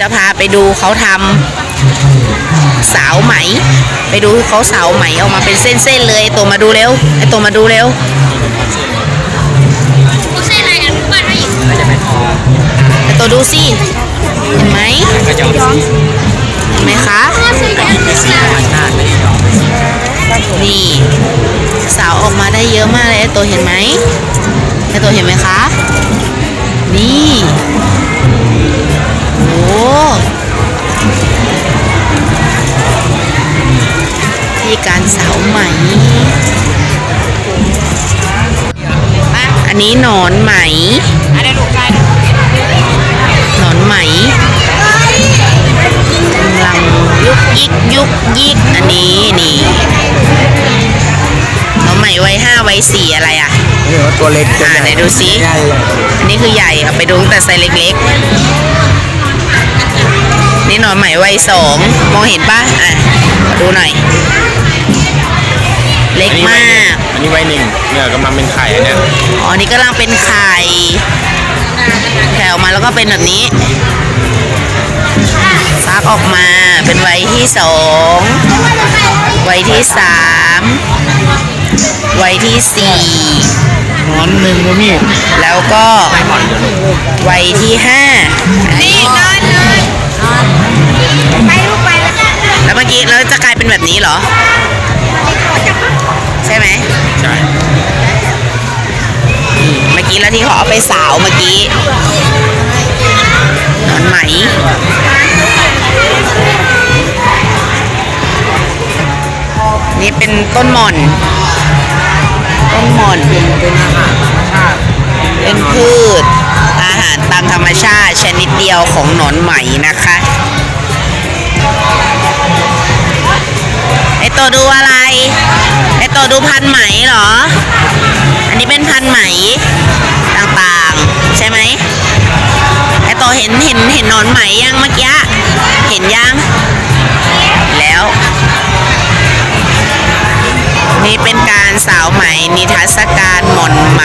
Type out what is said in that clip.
จะพาไปดูเขาทำสาวไหม ไปดูเขาสาวไหมออกมาเป็นเส้นๆเลยตัวมาดูเร็วไอตัวมาดูเร็วเส้นอะไรกันบ้านไม่หยิบไอตัวดูสิเห็นไหมเห็นไหมคะนี่สาวออกมาได้เยอะมากเลยไอตัวเห็นไหมไอตัวเห็นไหมคะ นี่ อันนี้หนอนไหม ada luka หนอนไหมกำลังยุกยิกยุกยิกอันนี้นี่หนอนไหมไว้ห้าไว้สี่อะไรอะนี่ว่าตัวเล็กอ่าไหนดูสิใหญ่เลยอันนี้คือใหญ่เอาไปดูตั้งแต่ไซส์เล็กๆ นี่หนอนไหมไว้สองมองเห็นปะอะขอดูหน่อย เล็กมากอั นนี้ไว้หนึ่งเนี่ยกำลังเป็นไข่อันเนี้ยอ๋อนี่กำลังเป็นไข่แผ่ออกมาแล้วก็เป็นแบบนี้ฟักออกมาเป็นไว้ที่สองไว้ที่สามไว้ที่สี่นอนหนึ่งก็มีแล้วก็ไว้ที่ห้าอันนี้ ngon ngon bay lúc bay là แล้วเมื่อกี้เราจะกลายเป็นแบบนี้เหรอ ที่เขาเอาไปสาวเมื่อกี้นอนไหมนี่เป็นต้นหม่อน ต้นหม่อนเป็นอาหารธรรมชาติ เป็นพืช อาหารตามธรรมชาติชนิดเดียวของหนอนไหมนะคะไอตัวดูอะไร ไอตัวดูพันไหมเหรอ เห็นเห็นเห็นนอนไหมยังเมื่อกี้เห็นยัง แล้ว นี่เป็นการสาวไหมนิทรรศการหม่อนไหม